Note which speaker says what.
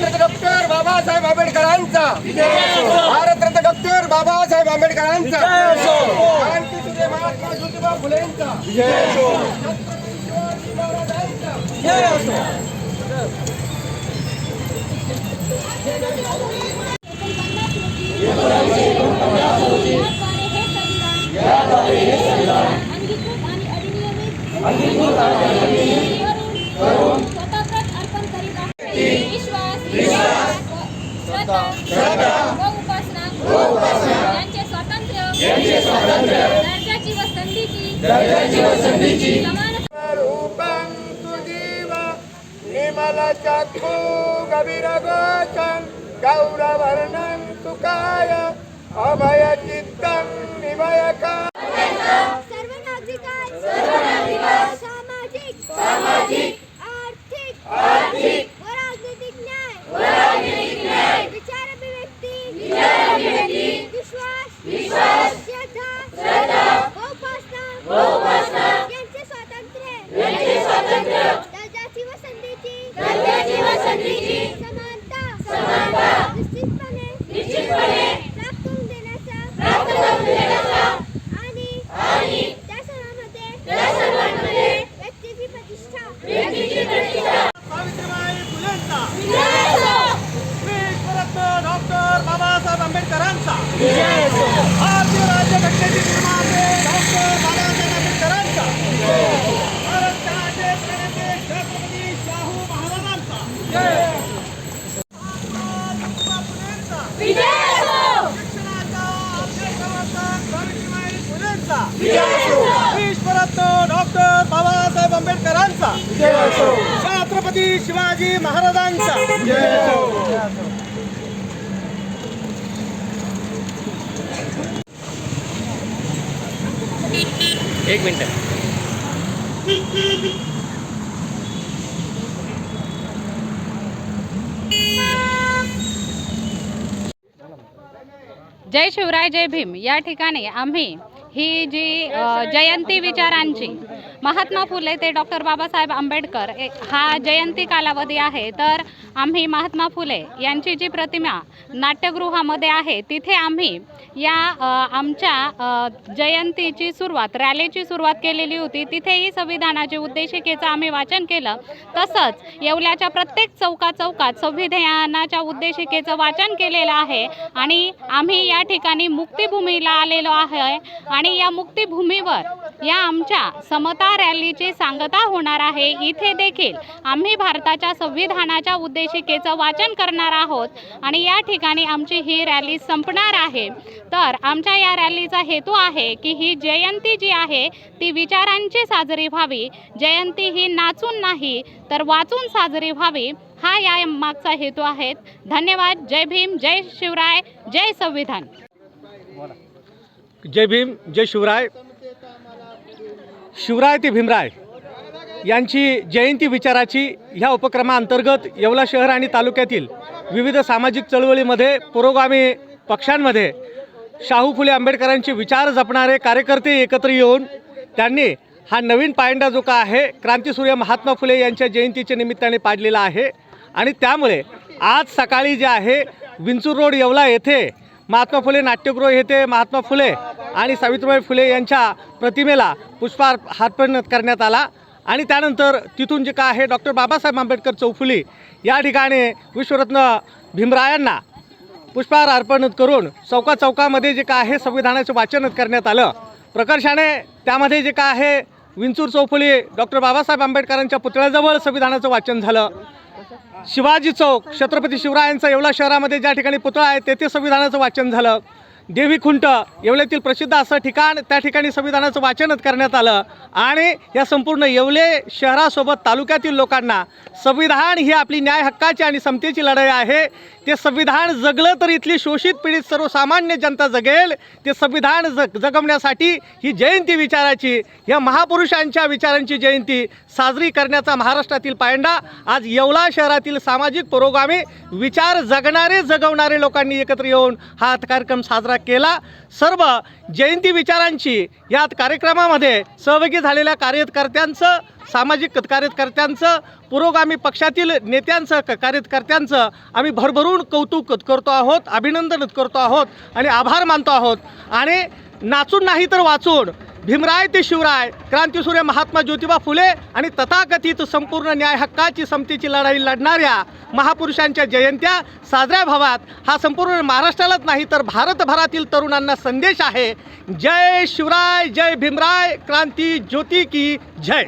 Speaker 1: Bharat Ratna doctor Babasaheb आंबेडकरांचा. भारतरत्न क्रांतीसूर्य महात्मा ज्योतिबा फुलेंचा.
Speaker 2: याद्वारे हे अंगीकृत आणि अधिनियमित श्रद्धा व उपासना यांचे स्वातंत्र्य दर्जाची व संधीची समान
Speaker 1: रूपं सुजीव निर्मल चक्षु गभीर गोचन गौरवर्णं सुकाय अभय चित्तं निभयका
Speaker 2: सर्व स्वातंत्र्य. स्वातंत्र्य दर्जाची व संधीची दर्जाची व संधीची समानता समानता निश्चितपणे निश्चितपणे प्राप्त करून देण्याचा प्राप्त करून देण्याचा आणि आणि त्या सर्वांमध्ये त्या सर्वांमध्ये व्यक्तीची प्रतिष्ठा व्यक्तीची प्रतिष्ठा
Speaker 1: सावित्रीबाई फुलेंचा
Speaker 2: विजय
Speaker 1: विश्वरत्न डॉक्टर बाबासाहेब आंबेडकरांचा भारतीय राज्यघटनेचे निर्माते डॉक्टर बाबासाहेब आंबेडकरांचा भारत राज्य प्रणेते छत्रपती शाहू महाराजांचा महात्मा फुलेंचा
Speaker 2: विजय
Speaker 1: शिक्षणाचा अभ्यासाचा सावित्रीबाई फुलेंचा विश्वरत्न डॉक्टर बाबासाहेब आंबेडकरांचा छत्रपती शिवाजी महाराजांचा
Speaker 3: एक मिनट।
Speaker 4: जय शिवराय जय भीम। या ठिकाणी आम्ही ही जी जयंती विचारांची महात्मा फुले ते डॉक्टर बाबासाहेब आंबेडकर हा जयंती कालावधी आहे. तर आम्ही महात्मा फुले यांची जी प्रतिमा नाट्यगृहामध्ये आहे तिथे आम्ही या आमच्या जयंतीची सुरुवात रॅलीची सुरुवात केलेली होती. तिथेही संविधानाचे उद्देशिकेचं आम्ही वाचन केलं. तसंच येवल्याच्या प्रत्येक चौका चौकात संविधानाच्या उद्देशिकेचं वाचन केलेलं आहे आणि आम्ही या ठिकाणी मुक्तिभूमीला आलेलो आहे आणि या मुक्तिभूमीवर या आमच्या समता रॅलीची सांगता होणार आहे. इथे देखील आम्ही भारताच्या संविधानाच्या उद्देशिकेचं वाचन करणार आहोत आणि या ठिकाणी आमची ही रॅली संपणार आहे. तर आमच्या या रॅलीचा हेतू आहे की ही जयंती जी आहे ती विचारांची साजरी व्हावी. जयंती ही नाचून नाही तर वाचून साजरी व्हावी. हा या मागचा हेतू आहे. धन्यवाद. जय भीम. जय शिवराय. जय संविधान.
Speaker 5: जय भीम जय शिवराय. शिवराय ते भीमराय यांची जयंती विचाराची ह्या उपक्रमाअंतर्गत येवला शहर आणि तालुक्यातील विविध सामाजिक चळवळीमध्ये पुरोगामी पक्षांमध्ये शाहू फुले आंबेडकरांचे विचार जपणारे कार्यकर्ते एकत्र येऊन त्यांनी हा नवीन पायंडा जो का आहे क्रांतीसूर्य महात्मा फुले यांच्या जयंतीच्या निमित्ताने पाडलेला आहे. आणि त्यामुळे आज सकाळी जे आहे विंचूर रोड येवला येथे महात्मा फुले नाट्यगृह येथे महात्मा फुले आणि सावित्रीबाई फुले यांच्या प्रतिमेला पुष्पहार हातपर्यंत करण्यात आला. आणि त्यानंतर तिथून जे काय आहे डॉक्टर बाबासाहेब आंबेडकर चौफुली या ठिकाणी विश्वरत्न भीमरायांना पुष्पहार अर्पण करून चौका चौकामध्ये जे काय आहे संविधानाचं वाचन करण्यात आलं. प्रकर्षाने त्यामध्ये जे काय आहे विंचूर चौफुली डॉक्टर बाबासाहेब आंबेडकरांच्या पुतळ्याजवळ संविधानाचं वाचन झालं. शिवाजी चौक छत्रपती शिवरायांचा येवला शहरामध्ये ज्या ठिकाणी पुतळा आहे तेथे संविधानाचं वाचन झालं. देवी खुंट येवल्यातील प्रसिद्ध असं ठिकाण त्या ठिकाणी संविधानाचं वाचन करण्यात आलं. आणि या संपूर्ण येवले शहरासोबत तालुक्यातील लोकांना संविधान ही आपली न्याय हक्काची आणि समतेची लढाई आहे. ते संविधान जगलं तर इथली शोषित पीडित सर्वसामान्य जनता जगेल. ते संविधान जग जगवण्यासाठी ही जयंती विचाराची या महापुरुषांच्या विचारांची जयंती साजरी करण्याचा महाराष्ट्रातील पायंडा. आज येवला शहरातील सामाजिक पुरोगामी विचार जगणारे जगवणारे लोकांनी एकत्र येऊन हा कार्यक्रम साजरा केला. सर्व जयंती विचारांची यात कार्यक्रमामध्ये सहभागी झालेल्या कार्यकर्त्यांचं सामाजिक कार्यकर्त्यांचं पुरोगामी पक्षातील नेत्यांचं क- कार्यकर्त्यांचं आम्ही भरभरून कौतुक करतो आहोत अभिनंदन करतो आहोत आणि आभार मानतो आहोत. आणि नाचून नाही तर वाचून भीमराय ते शिवराय क्रांतीसूर्य महात्मा ज्योतिबा फुले आणि तथाकथित संपूर्ण न्याय हक्काची समतेची लढाई लढणाऱ्या महापुरुषांच्या जयंत्या साजऱ्या व्हाव्यात हा संपूर्ण महाराष्ट्रालाच नाही तर भारतभरातील तरुणांना संदेश आहे. जय शिवराय जय भीमराय क्रांती ज्योती की जय.